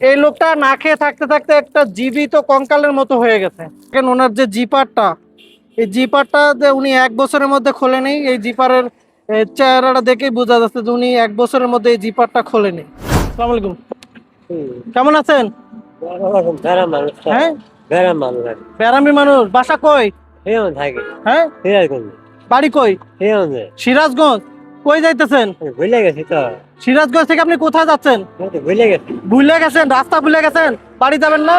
এই লোকটা না খেয়ে থাকতে থাকতে একটা জীবিত কঙ্কালের মতো হয়ে গেছে। ওনার যে জিপারটা এই জিপারটা যে উনি এক বছরের মধ্যে খোলেনি এই জিপারের চেহারাটা দেখেই বোঝা যাচ্ছে যে উনি এক বছরের মধ্যে এই জিপারটা খোলেনি। আসসালামু আলাইকুম। কেমন আছেন? হ্যাঁ? মানুষ। বাসা কই? হ্যাঁ? বাড়ি কই? সিরাজগঞ্জ? কই যাইতেছেন? ভুলে গেছি তো। সিরাজগঞ্জ থেকে আপনি কোথায় যাচ্ছেন? ভুলে গেছি। ভুলে গেছেন রাস্তা ভুলে গেছেন? বাড়ি যাবেন না?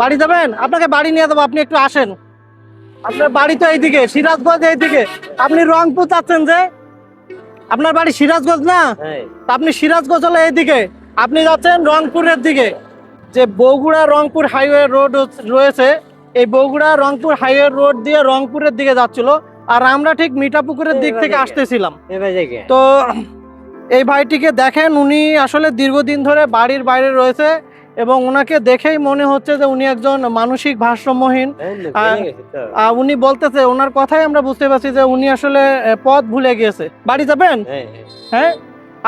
বাড়ি যাবেন? আপনাকে বাড়ি নিয়ে যাব আপনি একটু আসেন। আপনার বাড়ি তো এইদিকে সিরাজগঞ্জ এইদিকে। আপনি রংপুর যাচ্ছেন যে? আপনার বাড়ি সিরাজগঞ্জ না? তা আপনি সিরাজগঞ্জ হলে এইদিকে। আপনি যাচ্ছেন রংপুরের দিকে। যে বগুড়া রংপুর হাইওয়ে রোড রয়েছে এই বগুড়া রংপুর হাইওয়ে রোড দিয়ে রংপুরের দিকে যাচ্ছিল। আর আমরা ঠিক মিঠা পুকুরের দিক থেকে আসতেছিলাম। তো এই ভাইটিকে দেখেন উনি আসলে দীর্ঘদিন ধরে বাড়ির বাইরে রয়েছে এবং ওনাকে দেখেই মনে হচ্ছে যে উনি একজন মানসিক ভারসাম্যহীন। উনি বলতেছে ওনার কথাই আমরা বুঝতে পারছি যে উনি আসলে পথ ভুলে গিয়েছে। বাড়ি যাবেন? হ্যাঁ হ্যাঁ। হ্যাঁ?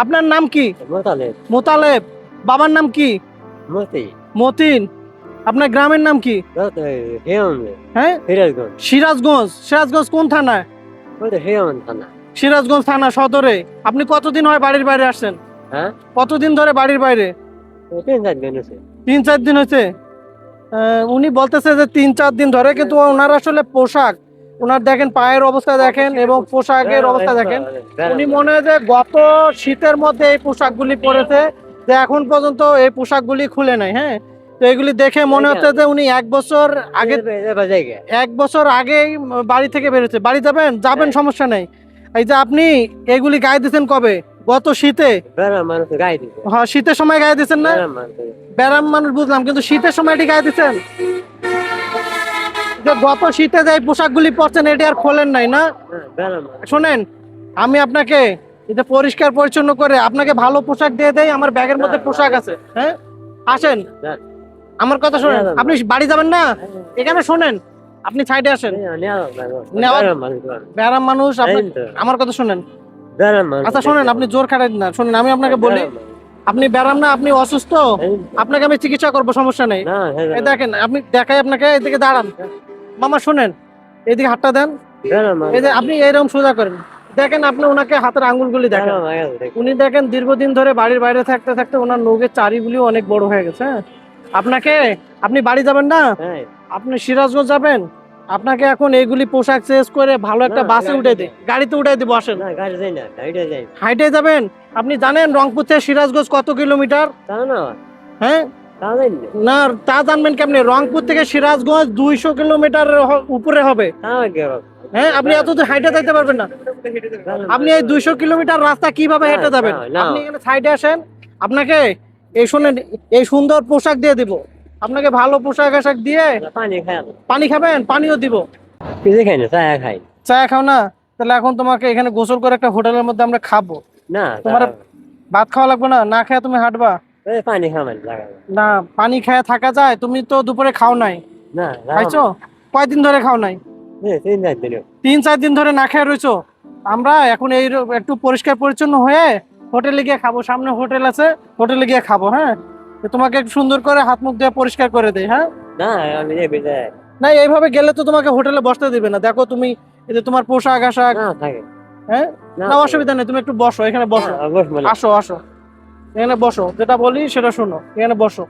আপনার নাম কি? মোতালে মোতালেব। বাবার নাম কি? মতি মতিন। আপনার গ্রামের নাম কি? হ্যাঁ? সিরাজগঞ্জ। সিরাজগঞ্জ। সিরাজগঞ্জ কোন থানায়? থানা। সিরাজগঞ্জ থানা সদরে। আপনি কতদিন হয় বাড়ির বাইরে আসছেন? হ্যাঁ? কতদিন ধরে বাড়ির বাইরে? তিন চার দিন আছে তিন চার দিন হয়েছে? উনি বলতেছে যে তিন চার দিন ধরে কিন্তু ওনার আসলে পোশাক। ওনার দেখেন পায়ের অবস্থা দেখেন এবং পোশাকের অবস্থা দেখেন। উনি মনে হয় যে গত শীতের মধ্যে এই পোশাকগুলি পরেছে। যে এখন পর্যন্ত এই পোশাকগুলি খুলে নাই হ্যাঁ? তো এগুলি দেখে মনে হচ্ছে যে উনি এক বছর আগে এক বছর আগেই বাড়ি থেকে বেরোচ্ছে বাড়ি যাবেন? যাবেন হ্যাঁ। সমস্যা নেই। এই যে আপনি এগুলি গায়ে দিয়েছেন কবে? গত শীতে? হ্যাঁ শীতের সময় গায়ে দিয়েছেন না? ব্যারাম মানুষ বুঝলাম কিন্তু শীতের সময় এটি গায়ে দিচ্ছেন যে গত শীতে যে পোশাকগুলি পরছেন এটি আর খোলেন নাই না? হ্যাঁ, শোনেন আমি আপনাকে এটা পরিষ্কার পরিচ্ছন্ন করে আপনাকে ভালো পোশাক দিয়ে দেয় আমার ব্যাগের মধ্যে পোশাক আছে হ্যাঁ? আসেন। আমার কথা শোনেন। আপনি বাড়ি যাবেন না? এখানে শোনেন। আপনি সাইডে আসেন। ব্যারাম মানুষ আমার কথা শোনেন। আচ্ছা শোনেন আপনি জোর খাটাই না। শোনেন আমি আপনাকে বলি আপনি ব্যারাম না আপনি অসুস্থ আপনাকে আমি চিকিৎসা করব সমস্যা নেই। দেখেন আপনি দেখাই আপনাকে এদিকে দাঁড়ান। মামা শুনেন এদিকে হাতটা দেন। এই যে আপনি এইরকম সোজা করেন। দেখেন আপনি ওনাকে হাতের আঙ্গুলগুলি দেখেন। উনি দেখেন দীর্ঘদিন ধরে বাড়ির বাইরে থাকতে থাকতে ওনার নৌকের চারিগুলি অনেক বড় হয়ে গেছে হ্যাঁ? আপনাকে আপনি বাড়ি যাবেন না? হ্যাঁ, আপনি সিরাজগঞ্জ যাবেন? আপনাকে এখন এইগুলি পোশাক চেঞ্জ করে ভালো একটা বাসে উঠে দিই গাড়িতে উঠে দিব আসেন। হাইটে যাবেন? আপনি জানেন রংপুর থেকে সিরাজগঞ্জ কত কিলোমিটার? হ্যাঁ? না। তা জানবেন কেমনি? রংপুর থেকে সিরাজগঞ্জ দুইশো কিলোমিটার উপরে হবে? হ্যাঁ আপনি এত হাইটে যাইতে পারবেন না। আপনি এই দুইশো কিলোমিটার রাস্তা কীভাবে হেঁটে যাবেন। আপনি এখানে সাইডে আসেন। আপনাকে এই শুনেন এই সুন্দর পোশাক দিয়ে দিব। আপনাকে ভালো পোশাক আশাক দিয়ে পানি খাবেন? পানিও দিব। কিছু খাই না, চা খাই। চা খাও না? তাহলে এখন তোমাকে এখানে গোসল করে একটা হোটেলের মধ্যে আমরা খাব। না, তোমার ভাত খাওয়া লাগবে না? না খেয়ে তুমি হাঁটবা? পানি না। পানি খেয়ে থাকা যায় তুমি তো দুপুরে খাও নাই। না, খাইছো? কয়দিন ধরে খাও নাই? তিন চার দিন। ধরে না খেয়ে রয়েছো আমরা এখন এই একটু পরিষ্কার পরিচ্ছন্ন হয়ে হোটেলে গিয়ে খাব সামনে হোটেল আছে হোটেলে গিয়ে খাব হ্যাঁ? তোমাকে একটু সুন্দর করে হাত মুখ দিয়ে পরিষ্কার করে দেয় হ্যাঁ? না, আমি যাবি না। না এইভাবে গেলে তো তোমাকে হোটেলে বসতে দিবে না। দেখো তুমি এই যে তোমার পোশাক আশাক না, থাকে। হ্যাঁ? না, অসুবিধা নেই তুমি একটু বসো এখানে বসো। বস আসো আসো। এখানে বসো যেটা বলি সেটা শোনো এখানে বসো।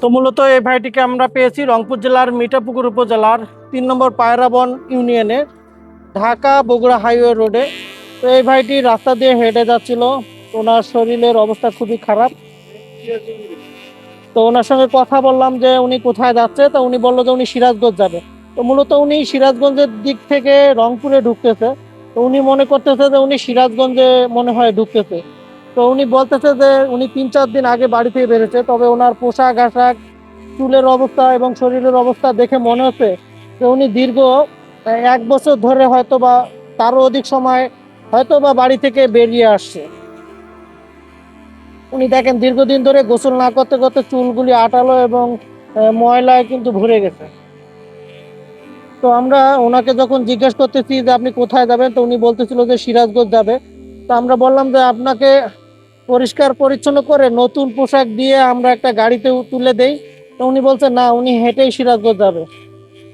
তো মূলত এই ভাইটিকে আমরা পেয়েছি রংপুর জেলার মিঠাপুকুর উপজেলার তিন নম্বর পায়রাবন ইউনিয়নে ঢাকা বগুড়া হাইওয়ে রোডে। তো এই ভাইটি রাস্তা দিয়ে হেঁটে যাচ্ছিল। ওনার শরীরের অবস্থা খুবই খারাপ। তো ওনার সঙ্গে কথা বললাম যে উনি কোথায় যাচ্ছে। তো উনি বলল যে উনি সিরাজগঞ্জ যাবে। তো মূলত উনি সিরাজগঞ্জের দিক থেকে রংপুরে ঢুকতেছে। তো উনি মনে করতেছে যে উনি সিরাজগঞ্জে মনে হয় ঢুকতেছে। তো উনি বলতেছে যে উনি তিন চার দিন আগে বাড়ি থেকে বেরোছে তবে ওনার পোশাক, আশাক, চুলের অবস্থা এবং শরীরের অবস্থা দেখে মনে হচ্ছে যে উনি দীর্ঘ এক বছর ধরে হয়তো বা তারও অধিক সময় হয়তো বা বাড়ি থেকে বেরিয়ে আসছে। উনি দেখেন, দীর্ঘদিন ধরে গোসল না করতে করতে চুলগুলি আটালো এবং ময়লায় কিন্তু ভরে গেছে। তো আমরা ওনাকে যখন জিজ্ঞেস করতেছি যে আপনি কোথায় যাবেন, তো উনি বলতেছিল যে সিরাজগঞ্জ যাবে। তো আমরা বললাম যে আপনাকে পরিষ্কার পরিচ্ছন্ন করে নতুন পোশাক দিয়ে আমরা একটা গাড়িতে তুলে দেই। তো উনি বলছে, না, উনি হেঁটেই সিরাজগঞ্জ যাবে।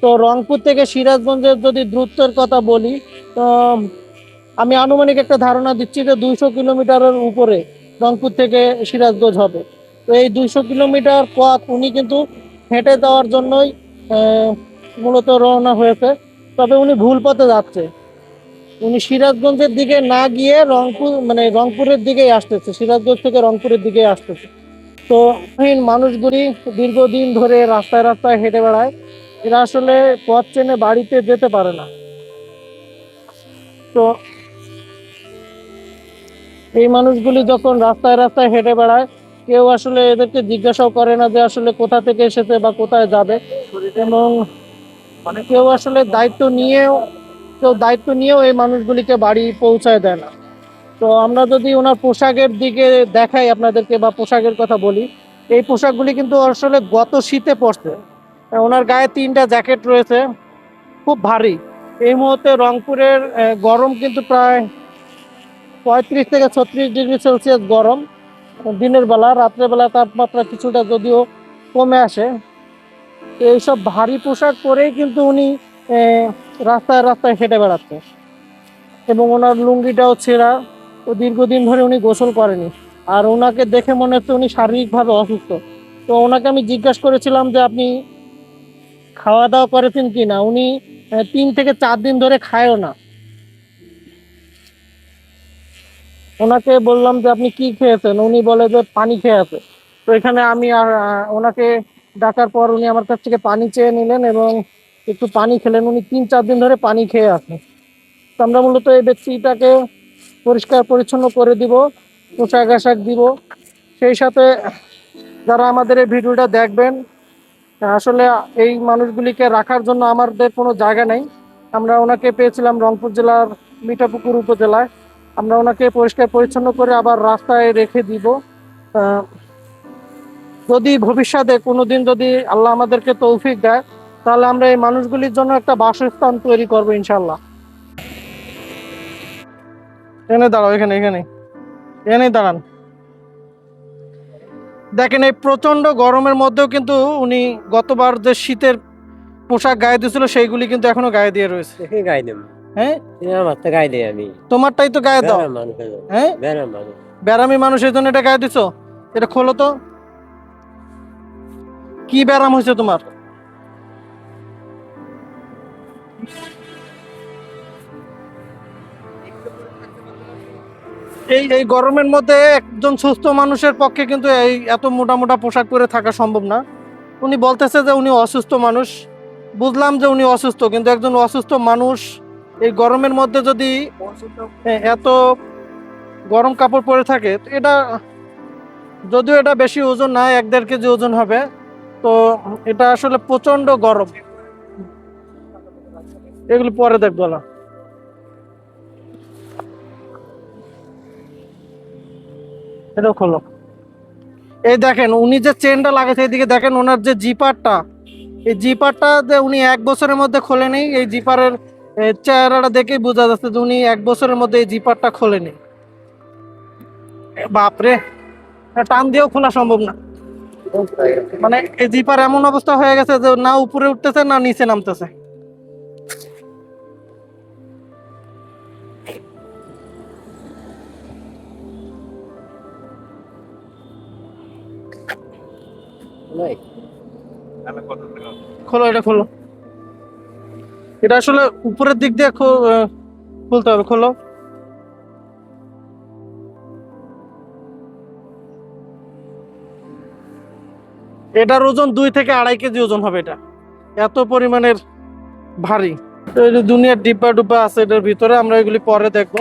তো রংপুর থেকে সিরাজগঞ্জের যদি দূরত্বের কথা বলি, তো আমি আনুমানিক একটা ধারণা দিচ্ছি যে দুইশো কিলোমিটারের উপরে রংপুর থেকে সিরাজগঞ্জ হবে। তো এই দুইশো কিলোমিটার পথ উনি কিন্তু হেঁটে যাওয়ার জন্যই মূলত রওনা হয়েছে। তবে উনি ভুল পথে যাচ্ছে। উনি সিরাজগঞ্জের দিকে না গিয়ে রংপুর মানে রংপুরের দিকেই আসতেছে, সিরাজগঞ্জ থেকে রংপুরের দিকেই আসতেছে। তো মানুষগুলি দীর্ঘদিন ধরে রাস্তায় রাস্তায় হেঁটে বেড়ায়। এরা আসলে পথ চেনে বাড়িতে যেতে পারে না। তো এই মানুষগুলি যখন রাস্তায় রাস্তায় হেঁটে বেড়ায়, কেউ আসলে এদেরকে জিজ্ঞাসাও করে না যে আসলে কোথা থেকে এসেছে বা কোথায় যাবে। এবং মানে কেউ আসলে দায়িত্ব নিয়েও, কেউ দায়িত্ব নিয়েও এই মানুষগুলিকে বাড়ি পৌঁছায় দেয় না। তো আমরা যদি ওনার পোশাকের দিকে দেখাই আপনাদেরকে বা পোশাকের কথা বলি, এই পোশাকগুলি কিন্তু আসলে গত শীতে পড়ছে ওনার গায়ে তিনটা জ্যাকেট রয়েছে, খুব ভারী। এই মুহূর্তে রংপুরের গরম কিন্তু প্রায় পঁয়ত্রিশ থেকে ছত্রিশ ডিগ্রি সেলসিয়াস গরম। দিনের বেলা রাত্রেবেলা তাপমাত্রা কিছুটা যদিও কমে আসে। এইসব ভারী পোশাক পরেই কিন্তু উনি রাস্তায় রাস্তায় হেঁটে বেড়াচ্ছে। এবং ওনার লুঙ্গিটাও ছেঁড়া। ও দীর্ঘদিন ধরে উনি গোসল করেনি। আর ওনাকে দেখে মনে হচ্ছে উনি শারীরিকভাবে অসুস্থ। তো ওনাকে আমি জিজ্ঞাসা করেছিলাম যে, আপনি খাওয়া দাওয়া করেছেন কি না উনি তিন থেকে চার দিন ধরে খায়ও না। ওনাকে বললাম যে আপনি কি খেয়েছেন? উনি বলে যে পানি খেয়ে আছে। তো এখানে আমি আর ওনাকে ডাকার পর উনি আমার কাছ থেকে পানি চেয়ে নিলেন এবং একটু পানি খেলেন। উনি তিন চার দিন ধরে পানি খেয়ে আছেন তো আমরা মূলত এই ব্যক্তিটাকে পরিষ্কার পরিচ্ছন্ন করে দিব, পোশাক আশাক দিব। সেই সাথে যারা আমাদের এই ভিডিওটা দেখবেন, আসলে এই মানুষগুলিকে রাখার জন্য আমাদের কোনো জায়গা নেই। আমরা ওনাকে পেয়েছিলাম রংপুর জেলার মিঠাপুকুর উপজেলায়। আমরা ওনাকে পরিষ্কার পরিচ্ছন্ন করে আবার রাস্তায় রেখে দিব। যদি ভবিষ্যতে কোনোদিন যদি আল্লাহ আমাদেরকে তৌফিক দেয়, তাহলে আমরা এই মানুষগুলির জন্য একটা বাসস্থান তৈরি করব ইনশাল্লাহ এখানে দাঁড়াও, এখানে এখানে। এখানেই দাঁড়ান। দেখেন, এই প্রচণ্ড গরমের মধ্যেও কিন্তু উনি গতবার যে শীতের পোশাক গায়ে দিয়েছিল, সেইগুলি কিন্তু এখনও গায়ে দিয়ে রয়েছে। দেব। হ্যাঁ? আমার তো গাই দেয় আমি। তোমারটাই তো গায়ে দাও। হ্যাঁ? ব্যারামি মানুষের জন্য এটা গায়ে দিছো? এটা খোলো তো। কি ব্যারাম হয়েছে তোমার? এই এই গরমের মধ্যে একজন সুস্থ মানুষের পক্ষে কিন্তু এই এত মোটা মোটা পোশাক পরে থাকা সম্ভব না। উনি বলতেছে যে উনি অসুস্থ মানুষ। বুঝলাম যে উনি অসুস্থ কিন্তু একজন অসুস্থ মানুষ এই গরমের মধ্যে যদি এত গরম কাপড় পরে থাকে এটা, যদিও এটা বেশি ওজন না এক দেড় কেজি ওজন হবে, তো এটা আসলে প্রচণ্ড গরম। এগুলো পরে দেখব না এটা খোলো। এই দেখেন, উনি যে চেনটা লাগাইছে, এদিকে দেখেন ওনার যে জিপারটা, এই জিপারটা যে উনি এক বছরের মধ্যে খোলেনি, এই জিপারের চেহারাটা দেখেই বোঝা যাচ্ছে যে উনি এক বছরের মধ্যে এই জিপারটা খোলেনি। বাপরে টান দিয়েও খোলা সম্ভব না। মানে এই জিপার এমন অবস্থা হয়ে গেছে যে না উপরে উঠতেছে না নিচে নামতেছে। খোলো এটা খোলো। এটা আসলে উপরের দিক দিয়ে খুলতে হবে, খোলো। এটার ওজন দুই থেকে আড়াই কেজি ওজন হবে এটা। এত পরিমাণের ভারী। তো এই যে দুনিয়ার ডিব্বা ডুব্বা আছে এটার ভিতরে, আমরা এগুলি পরে দেখব।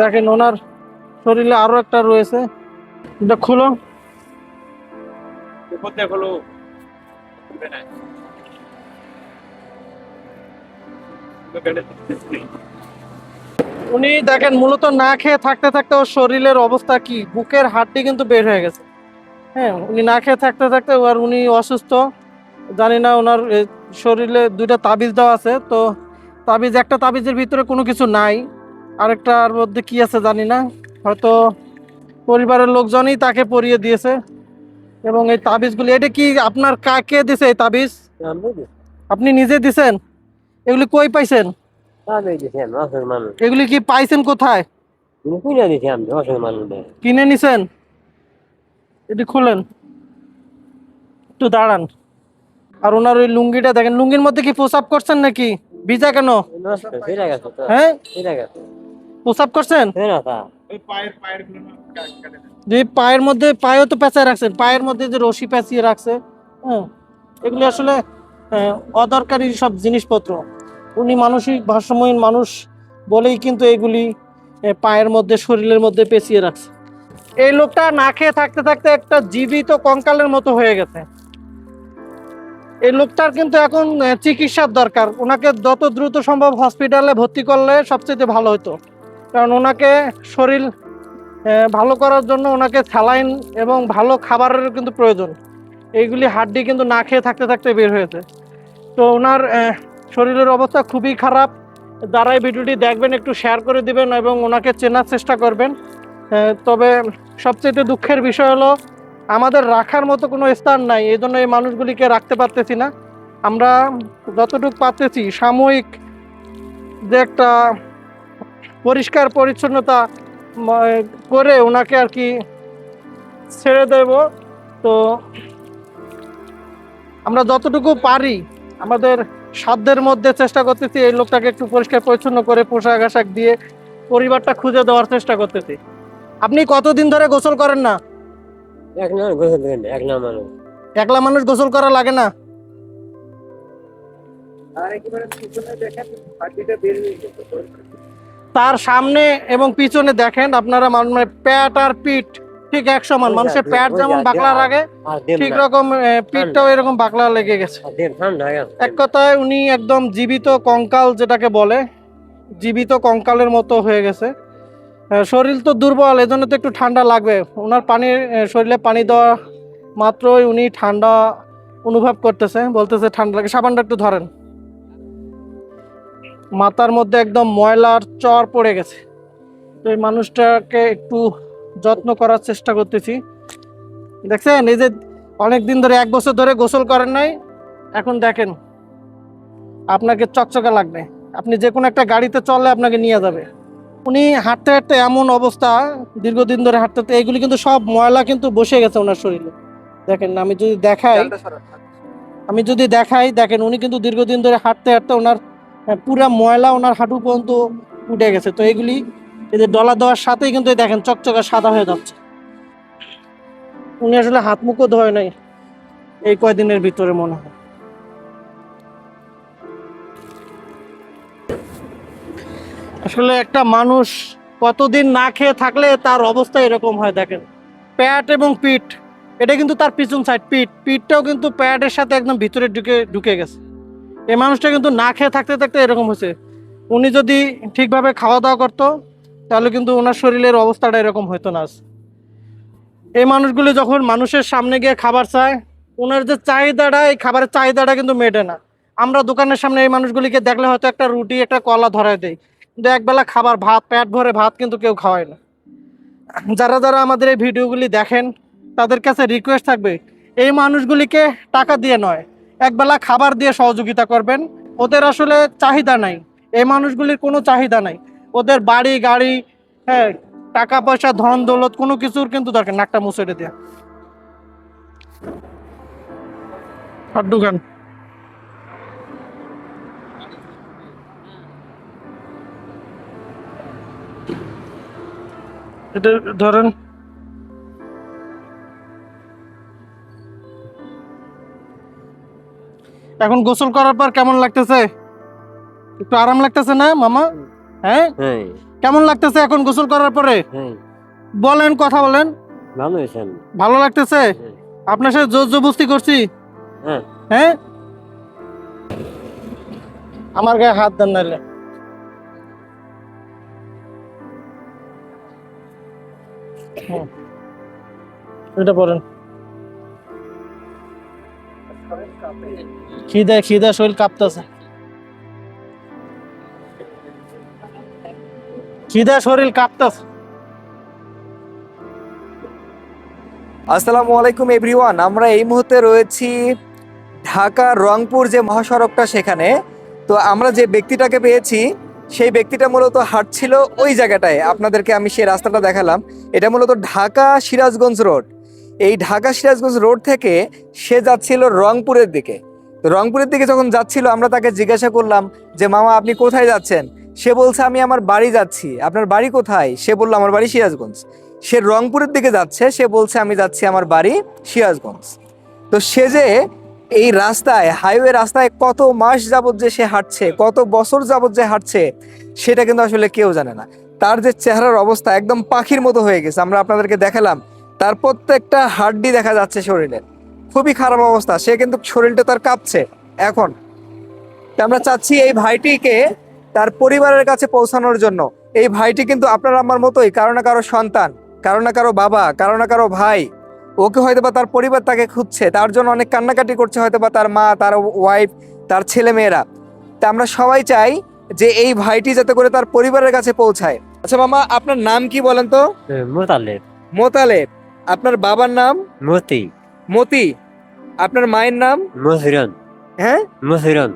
দেখেন ওনার শরীরে আরও একটা রয়েছে। এটা খুলো। উনি দেখেন মূলত না খেয়ে থাকতে থাকতে ওর শরীরের অবস্থা কি? বুকের হাড্ডি কিন্তু বের হয়ে গেছে। হ্যাঁ উনি না খেয়ে থাকতে থাকতে আর উনি অসুস্থ। জানি না ওনার শরীরে দুইটা তাবিজ দেওয়া আছে। তো তাবিজ একটা তাবিজের ভিতরে কোনো কিছু নাই। আরেকটার মধ্যে কি আছে জানি না। হয়তো পরিবারের লোকজনই তাকে পরিয়ে দিয়েছে। এবং এই তাবিজগুলি এটা কি আপনার কাকে দিছে এই তাবিজ? আপনি নিজে দিছেন? এগুলি কই পাইছেন? এগুলি কি পাইছেন কোথায়? কিনে নিছেন? এটি খুলেন। একটু দাঁড়ান। আর ওনার ওই লুঙ্গিটা দেখেন লুঙ্গির মধ্যে কি প্রসাব করছেন নাকি? ভিজা কেন? হ্যাঁ? প্রসাব করছেন? ফিরে না তা যে পায়ের মধ্যে পায়েও তো পেঁচায় রাখছেন। পায়ের মধ্যে যে রশি পেঁচিয়ে রাখছে হ্যাঁ? এগুলি আসলে আহ, অদরকারি সব জিনিসপত্র। উনি মানসিক ভারসাম্যহীন মানুষ বলেই কিন্তু এগুলি পায়ের মধ্যে, শরীরের মধ্যে পেঁচিয়ে রাখছে। এই লোকটা না খেয়ে থাকতে থাকতে একটা জীবিত কঙ্কালের মতো হয়ে গেছে। এই লোকটার কিন্তু এখন চিকিৎসার দরকার। ওনাকে যত দ্রুত সম্ভব হসপিটালে ভর্তি করলে সবচেয়ে ভালো হতো। কারণ ওনাকে শরীর ভালো করার জন্য ওনাকে স্যালাইন এবং ভালো খাবারের কিন্তু প্রয়োজন। এইগুলি হাড্ডি কিন্তু না খেয়ে থাকতে থাকতে বের হয়েছে। তো ওনার শরীরের অবস্থা খুবই খারাপ। এই ভিডিওটি দেখবেন, একটু শেয়ার করে দিবেন এবং ওনাকে চেনার চেষ্টা করবেন। তবে সবচেয়ে দুঃখের বিষয় হলো, আমাদের রাখার মতো কোনো স্থান নাই, এই জন্য এই মানুষগুলিকে রাখতে পারতেছি না। আমরা যতটুকু পারতেছি, সাময়িক যে একটা পরিষ্কার পরিচ্ছন্নতা করে ওনাকে আর কি ছেড়ে দেব। তো আমরা যতটুকু পারি, আমাদের সাধ্যের মধ্যে চেষ্টা করতেছি এই লোকটাকে একটু পরিষ্কার পরিচ্ছন্ন করে পোশাক আশাক দিয়ে পরিবারটা খুঁজে দেওয়ার চেষ্টা করতেছি। আপনি কতদিন ধরে গোসল করেন না? এক না গোসল দেন এক মানুষ। একলা মানুষ গোসল করা লাগে না? তার সামনে এবং পিছনে দেখেন আপনারা মানে প্যাট আর পিঠ ঠিক এক সমান মানুষের প্যাট যেমন বাকলা। লাগে ঠিক রকম পিঠটাও এরকম বাকলা লেগে গেছে। এক কথায় উনি একদম জীবিত কঙ্কাল যেটাকে বলে জীবিত কঙ্কালের মতো হয়ে গেছে। শরীর তো দুর্বল এজন্য তো একটু ঠান্ডা লাগবে। ওনার পানি শরীরে পানি দেওয়া মাত্রই উনি ঠান্ডা অনুভব করতেছে বলতেছে ঠান্ডা লাগে। সাবানটা একটু ধরেন। মাথার মধ্যে একদম ময়লার চর পড়ে গেছে। তো এই মানুষটাকে একটু যত্ন করার চেষ্টা করতেছি। দেখছেন, এই যে অনেক দিন ধরে এক বছর ধরে গোসল করেন নাই, এখন দেখেন আপনাকে চকচকা লাগবে। আপনি যে কোনো একটা গাড়িতে চললে আপনাকে নিয়ে যাবে। উনি হাঁটতে হাঁটতে এমন অবস্থা, দীর্ঘদিন ধরে হাঁটতে হাঁটতে এগুলি কিন্তু সব ময়লা কিন্তু বসে গেছে ওনার শরীরে। দেখেন, আমি যদি দেখাই, আমি যদি দেখাই, দেখেন, উনি কিন্তু দীর্ঘদিন ধরে হাঁটতে হাঁটতে ওনার পুরা ময়লা ওনার হাঁটু পর্যন্ত উঠে গেছে। তো এগুলি এই যে ডলা দেওয়ার সাথেই কিন্তু দেখেন চকচকা সাদা হয়ে যাচ্ছে। উনি আসলে হাত মুখও ধোয় নাই। এই কয়দিনের ভিতরে মনে হয়। আসলে একটা মানুষ কতদিন না খেয়ে থাকলে তার অবস্থা এরকম হয় দেখেন। প্যাট এবং পিঠ, এটা কিন্তু তার পিছন সাইড পিঠ। পিঠটাও কিন্তু প্যাডের সাথে একদম ভিতরে ঢুকে ঢুকে গেছে। এই মানুষটা কিন্তু না খেয়ে থাকতে থাকতে এরকম হয়েছে। উনি যদি ঠিকভাবে খাওয়া দাওয়া করতো তাহলে কিন্তু ওনার শরীরের অবস্থাটা এরকম হতো না এই মানুষগুলি যখন মানুষের সামনে গিয়ে খাবার চায়, ওনার যে চাহিদাটা, এই খাবারের চাহিদাটা কিন্তু মেটে না। আমরা দোকানের সামনে এই মানুষগুলিকে দেখলে হয়তো একটা রুটি, একটা কলা ধরায় দেয় কিন্তু একবেলা খাবার, ভাত, পেট ভরে ভাত কিন্তু কেউ খাওয়ায় না। যারা যারা আমাদের এই ভিডিওগুলি দেখেন, তাদের কাছে রিকোয়েস্ট থাকবে, এই মানুষগুলিকে টাকা দিয়ে নয়, একবেলা খাবার দিয়ে সহযোগিতা করবেন। ওদের আসলে চাহিদা নাই। এই মানুষগুলির কোনো চাহিদা নাই। ওদের বাড়ি, গাড়ি হ্যাঁ টাকা পয়সা, ধন দৌলত, কোনো কিছুর কিন্তু দরকার নাকটা মুছে দিয়ে। এটা ধরেন। এখন গোসল করার পর কেমন লাগতেছে? একটু আরাম লাগতেছে না, মামা? হ্যাঁ? হ্যাঁ। কেমন লাগতেছে এখন গোসল করার পরে? হ্যাঁ। বলেন কথা বলেন। ভালো হয়েছেন ভালো লাগতেছে? হ্যাঁ। আপনার সাথে জোর জবস্তি করছি। হ্যাঁ। আমার গায়ে হাত দেন নাইলে। এটা পড়েন খিদে খিদে শরীর কাঁপতেছে। খিদা শরীর কাঁপতেছে। আসসালামু আলাইকুম, এভরিওয়ান। আমরা এই মুহূর্তে রয়েছি ঢাকা রংপুর যে মহাসড়কটা সেখানে। তো আমরা যে ব্যক্তিটাকে পেয়েছি, সেই ব্যক্তিটা মূলত হাঁটছিল ওই জায়গাটায়। আপনাদেরকে আমি সেই রাস্তাটা দেখালাম। এটা মূলত ঢাকা সিরাজগঞ্জ রোড। এই ঢাকা সিরাজগঞ্জ রোড থেকে সে যাচ্ছিল রংপুরের দিকে। তো রংপুরের দিকে যখন যাচ্ছিল, আমরা তাকে জিজ্ঞাসা করলাম যে, মামা, আপনি কোথায় যাচ্ছেন? সে বলছে, আমি আমার বাড়ি যাচ্ছি। আপনার বাড়ি কোথায়? সে বলল, আমার বাড়ি সিরাজগঞ্জ। সে রংপুরের দিকে যাচ্ছে, সে বলছে, আমি যাচ্ছি আমার বাড়ি সিরাজগঞ্জ। তো সে যে এই রাস্তায়, হাইওয়ে রাস্তায় কত মাস যাবত যে সে হাঁটছে, কত বছর যাবত যে হাঁটছে, সেটা কিন্তু আসলে কেউ জানে না। তার যে চেহারার অবস্থা একদম পাখির মতো হয়ে গেছে। আমরা আপনাদেরকে দেখালাম, তার প্রত্যেকটা হাড্ডি দেখা যাচ্ছে শরীরে। খুবই খারাপ অবস্থা। সে কিন্তু শরীরটা তার কাঁপছে এখন। আমরা চাচ্ছি এই ভাইটিকে তার পরিবারের কাছে পৌঁছানোর জন্য। এই ভাইটি কিন্তু আপনার আমার মতোই কারও না কারও সন্তান কারও না কারও বাবা কারও না কারও ভাই। ওকে হয়তো বা তার পরিবার তাকে খুঁজছে তার জন্য অনেক কান্নাকাটি করছে হয়তো বা তার মা তার ওয়াইফ তার ছেলে মেয়েরা তা আমরা সবাই চাই যে এই ভাইটি যাতে করে তার পরিবারের কাছে পৌঁছায়। আচ্ছা মামা আপনার নাম কি বলেন তো? মোতালেব। মোতালেব। আপনার বাবার নাম? মতি। মতি। আপনার মায়ের নাম? মসিরন হ্যাঁ? মসিরন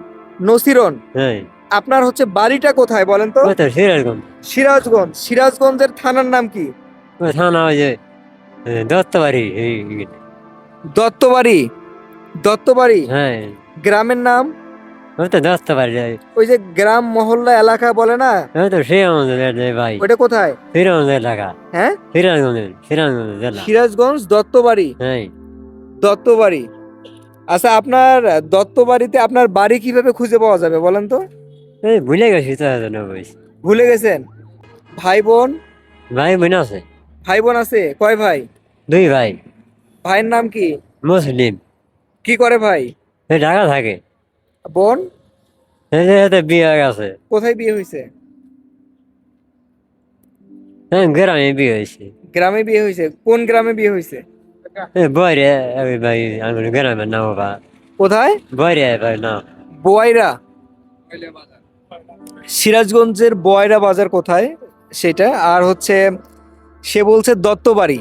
নসিরন হ্যাঁ। আপনার হচ্ছে বাড়িটা কোথায় বলেন তো? সিরাজগঞ্জ। সিরাজগঞ্জ। সিরাজগঞ্জের থানার নাম কি? থানা ওই যে দত্তবাড়ি দত্তবাড়ি? দত্তবাড়ি? হ্যাঁ। গ্রামের নাম? ওই তো দত্তবাড়ি ওই- যে গ্রাম মহল্লা এলাকা বলে না? ওই তো যে ভাই। ওটা কোথায়? শ্রীরামগঞ্জ এলাকা। হ্যাঁ? সিরাজগঞ্জ জেলা। সিরাজগঞ্জ দত্তবাড়ি? হ্যাঁ। দত্তবাড়ি। আচ্ছা আপনার দত্তবাড়িতে আপনার বাড়ি কীভাবে খুঁজে পাওয়া যাবে বলেন তো? এই ভুলে গেছি তো এজন্য বলছি। ভুলে গেছেন? ভাই বোন? ভাই বোন আছে। ভাই বোন আছে? কয় ভাই? দুই ভাই। ভাইয়ের নাম কি? মুসলিম। কি করে ভাই? এই ঢাকা থাকে। বোন? এই যে এতে বিয়ে গেছে। কোথায় বিয়ে হয়েছে? হ্যাঁ গ্রামে বিয়ে হয়েছে। গ্রামে বিয়ে হয়েছে? কোন গ্রামে বিয়ে হয়েছে? বয়রে ওই ভাই আমার গ্রামের নাম বা কোথায়? বয়রে ভাই নাম। বোয়াইরা। সিরাজগঞ্জের বয়রা বাজার কোথায় সেটা? আর হচ্ছে, সে বলছে দত্তবাড়ি।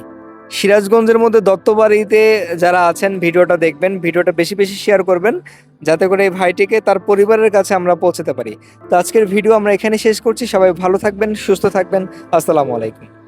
সিরাজগঞ্জের মধ্যে দত্তবাড়িতে যারা আছেন, ভিডিওটা দেখবেন, ভিডিওটা বেশি বেশি শেয়ার করবেন, যাতে করে এই ভাইটিকে তার পরিবারের কাছে আমরা পৌঁছাতে পারি। তো আজকের ভিডিও আমরা এখানে শেষ করছি। সবাই ভালো থাকবেন, সুস্থ থাকবেন। আসসালামু আলাইকুম।